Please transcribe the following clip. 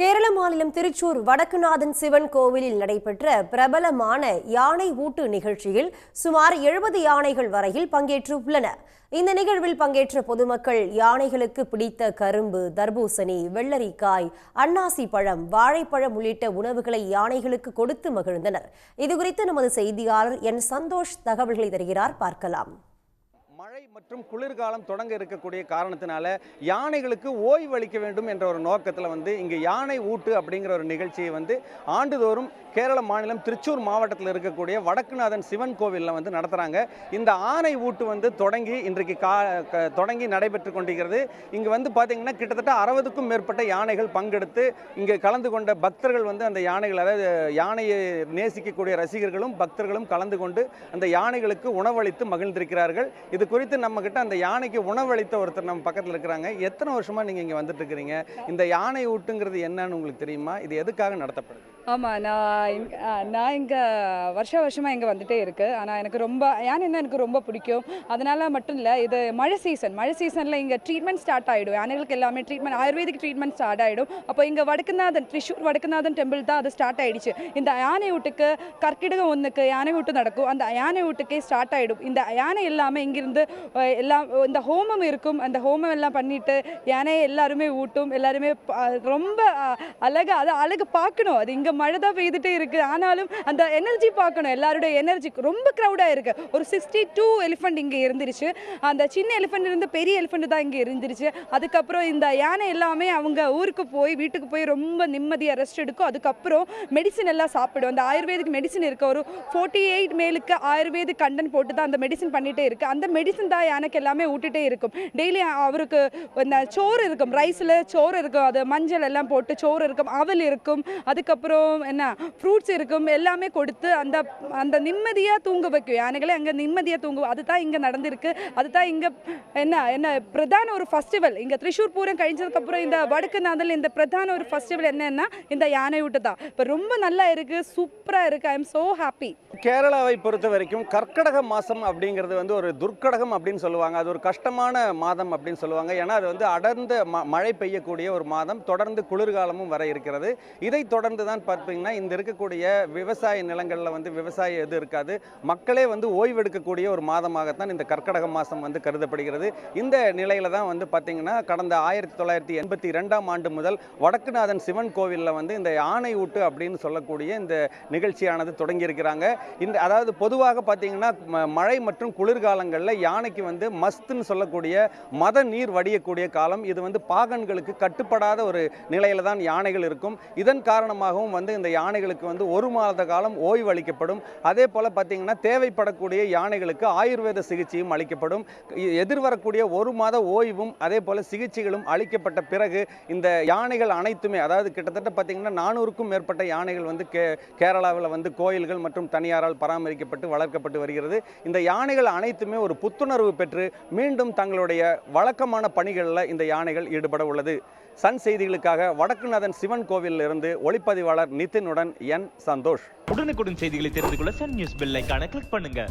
கேரள மாநிலம் திருச்சூர் வடக்குநாதன் சிவன் கோவிலில் நடைபெற்ற பிரபலமான யானை ஊட்டு நிகழ்ச்சியில் சுமார் எழுபது யானைகள் வரையில் பங்கேற்றுள்ளன. இந்த நிகழ்வில் பங்கேற்ற பொதுமக்கள் யானைகளுக்கு பிடித்த கரும்பு தர்பூசணி வெள்ளரிக்காய் அன்னாசி பழம் வாழைப்பழம் உள்ளிட்ட உணவுகளை யானைகளுக்கு கொடுத்து மகிழ்ந்தனர். இதுகுறித்து நமது செய்தியாளர் என் சந்தோஷ் தகவல்களை தருகிறார். பார்க்கலாம். மழை மற்றும் குளிர்காலம் தொடங்க இருக்கக்கூடிய காரணத்தினால யானைகளுக்கு ஓய்வு அளிக்க வேண்டும் என்ற ஒரு நோக்கத்தில் வந்து இங்கே யானை ஊட்டு அப்படிங்கிற ஒரு நிகழ்ச்சியை வந்து ஆண்டுதோறும் கேரள மாநிலம் திருச்சூர் மாவட்டத்தில் இருக்கக்கூடிய வடக்குநாதன் சிவன் கோவிலில் வந்து நடத்துகிறாங்க இந்த ஆனை ஊட்டு வந்து தொடங்கி இன்றைக்கு கா தொடங்கி நடைபெற்று கொண்டிருக்கிறது. இங்கே வந்து பார்த்திங்கன்னா கிட்டத்தட்ட அறுபதுக்கும் மேற்பட்ட யானைகள் பங்கெடுத்து இங்கே கலந்து கொண்ட பக்தர்கள் வந்து அந்த யானைகள் அதாவது யானையை நேசிக்கக்கூடிய ரசிகர்களும் பக்தர்களும் கலந்து கொண்டு அந்த யானைகளுக்கு உணவளித்து மகிழ்ந்திருக்கிறார்கள். இது குறித்து நம்ம கிட்ட அந்த யானைக்கு உணவளித்த ஒருத்தர் நம்ம பக்கத்தில் இருக்கிறாங்க. எத்தனை வருஷமா நீங்க இங்க வந்துட்டு இருக்கிறீங்க? இந்த யானை ஊட்டுங்கிறது என்னன்னு உங்களுக்கு தெரியுமா? இது எதுக்காக நடத்தப்படுது? ஆமாம் நான் நான் இங்கே வருஷ வருஷமாக இங்கே வந்துட்டே இருக்குது ஆனால் எனக்கு ரொம்ப யானைன்னா எனக்கு ரொம்ப பிடிக்கும். அதனால் மட்டும் இல்லை இது மழை சீசன் மழை சீசனில் இங்கே ட்ரீட்மெண்ட் ஸ்டார்ட் ஆகிடும் யானைகளுக்கு எல்லாமே ட்ரீட்மெண்ட் ஆயுர்வேதிக் ட்ரீட்மெண்ட் ஸ்டார்ட் ஆகிடும் அப்போ இங்கே வடக்குநாதன் த்ரிஷூர் வடக்குநாதன் டெம்பிள் தான் அது ஸ்டார்ட் ஆயிடுச்சு. இந்த யானை வீட்டுக்கு கற்கிடகம் ஒன்றுக்கு யானை வீட்டு நடக்கும். அந்த யானை வீட்டுக்கே ஸ்டார்ட் ஆகிடும் இந்த யானை எல்லாமே இங்கிருந்து எல்லாம் இந்த ஹோமம் இருக்கும். அந்த ஹோமம் எல்லாம் பண்ணிவிட்டு யானையை எல்லாருமே ஊட்டும். எல்லாருமே ரொம்ப அழகாக அது அழகு பார்க்கணும். அது இங்கே மழை தான் பெய்துட்டே இருக்குது ஆனாலும் அந்த எனர்ஜி பார்க்கணும். எல்லாருடைய எனர்ஜி ரொம்ப க்ரௌடாக இருக்குது ஒரு சிக்ஸ்டி டூ எலிஃபண்ட் இங்கே இருந்துருச்சு. அந்த சின்ன எலிஃபண்ட் இருந்து பெரிய எலிஃபண்ட் தான் இங்கே இருந்துருச்சு. அதுக்கப்புறம் இந்த யானை எல்லாமே அவங்க ஊருக்கு போய் வீட்டுக்கு போய் ரொம்ப நிம்மதியாக ரெஸ்ட் எடுக்கும். அதுக்கப்புறம் மெடிசன் எல்லாம் சாப்பிடும். அந்த ஆயுர்வேதிக் மெடிசன் இருக்குது ஒரு ஃபோர்ட்டி எயிட் மேலுக்கு ஆயுர்வேதிக் கண்டன் போட்டு தான் அந்த மெடிசன் பண்ணிகிட்டே இருக்குது அந்த மெடிசன் தான் யானைக்கு எல்லாமே ஊட்டிட்டே இருக்கும். டெய்லி அவருக்கு இந்த சோறு இருக்கும். ரைஸில் சோறு இருக்கும். அது மஞ்சள் எல்லாம் போட்டு சோறு இருக்கும். அவல் இருக்கும். அதுக்கப்புறம் என்ன ஃப்ரூட்ஸ் இருக்கும் எல்லாமே கொடுத்து அந்த அந்த நிம்மதியாக தூங்க வைக்கும். யானைகளை அங்கே நிம்மதியாக தூங்குவோம் அதுதான் இங்கே நடந்திருக்கு. அதுதான் இங்கே என்ன என்ன பிரதான ஒரு ஃபெஸ்டிவல் இங்கே திரிஷூர் பூரம் கழிஞ்சதுக்கப்புறம் இந்த வடக்கு நாதல் இந்த பிரதான ஒரு ஃபெஸ்டிவல் என்னன்னா இந்த யானை விட்டு தான் இப்போ ரொம்ப நல்லா இருக்குது சூப்பராக இருக்குது ஐ எம் ஸோ ஹாப்பி கேரளாவை பொறுத்த வரைக்கும் கர்க்கடக மாதம் அப்படிங்கிறது வந்து ஒரு துர்க்கடகம் அப்படின்னு சொல்லுவாங்க. அது ஒரு கஷ்டமான மாதம் அப்படின்னு சொல்லுவாங்க. ஏன்னா அது வந்து அடர்ந்த ம மழை பெய்யக்கூடிய ஒரு மாதம். தொடர்ந்து குளிர்காலமும் வர இருக்கிறது. இதை தொடர்ந்து தான் பார்த்தீங்கன்னா இந்த இருக்கக்கூடிய விவசாய நிலங்களில் வந்து விவசாயம் எது இருக்காது. மக்களே வந்து ஓய்வெடுக்கக்கூடிய ஒரு மாதமாகத்தான் இந்த கர்க்கடக மாதம் வந்து கருதப்படுகிறது. இந்த நிலையில தான் வந்து பார்த்தீங்கன்னா கடந்த ஆயிரத்தி தொள்ளாயிரத்தி எண்பத்தி ரெண்டாம் ஆண்டு முதல் வடக்குநாதன் சிவன் கோவிலில் வந்து இந்த யானை ஊட்டு அப்படின்னு சொல்லக்கூடிய இந்த நிகழ்ச்சியானது தொடங்கியிருக்கிறாங்க இந்த அதாவது பொதுவாக பார்த்தீங்கன்னா மழை மற்றும் குளிர்காலங்களில் யானைக்கு வந்து மஸ்துன்னு சொல்லக்கூடிய மத நீர் வடியக்கூடிய காலம். இது வந்து பாகன்களுக்கு கட்டுப்படாத ஒரு நிலையில தான் யானைகள் இருக்கும். இதன் காரணமாகவும் வந்து இந்த யானைகளுக்கு வந்து ஒரு மாத காலம் ஓய்வு அளிக்கப்படும் அதே போல் பார்த்தீங்கன்னா தேவைப்படக்கூடிய யானைகளுக்கு ஆயுர்வேத சிகிச்சையும் அளிக்கப்படும். எதிர்வரக்கூடிய ஒரு மாத ஓய்வும் அதே போல் சிகிச்சைகளும் அளிக்கப்பட்ட பிறகு இந்த யானைகள் அனைத்துமே அதாவது கிட்டத்தட்ட பார்த்தீங்கன்னா நானூறுக்கும் மேற்பட்ட யானைகள் வந்து கே கேரளாவில் வந்து கோயில்கள் மற்றும் தனியாரால் பராமரிக்கப்பட்டு வளர்க்கப்பட்டு வருகிறது. இந்த யானைகள் அனைத்துமே ஒரு புத்துணர்வு பெற்று மீண்டும் தங்களுடைய வழக்கமான பணிகளில் இந்த யானைகள் ஈடுபட உள்ளது. சன் செய்திகளுக்காக வடக்குநாதன் சிவன் கோவிலில் இருந்து ஒளிப்பதிவாளர் நிதினுடன் என் சந்தோஷ். உடனுக்குடன் செய்திகளை தெரிந்து கொள்ள சன் நியூஸ் பெல் ஐகானை கிளிக் பண்ணுங்க.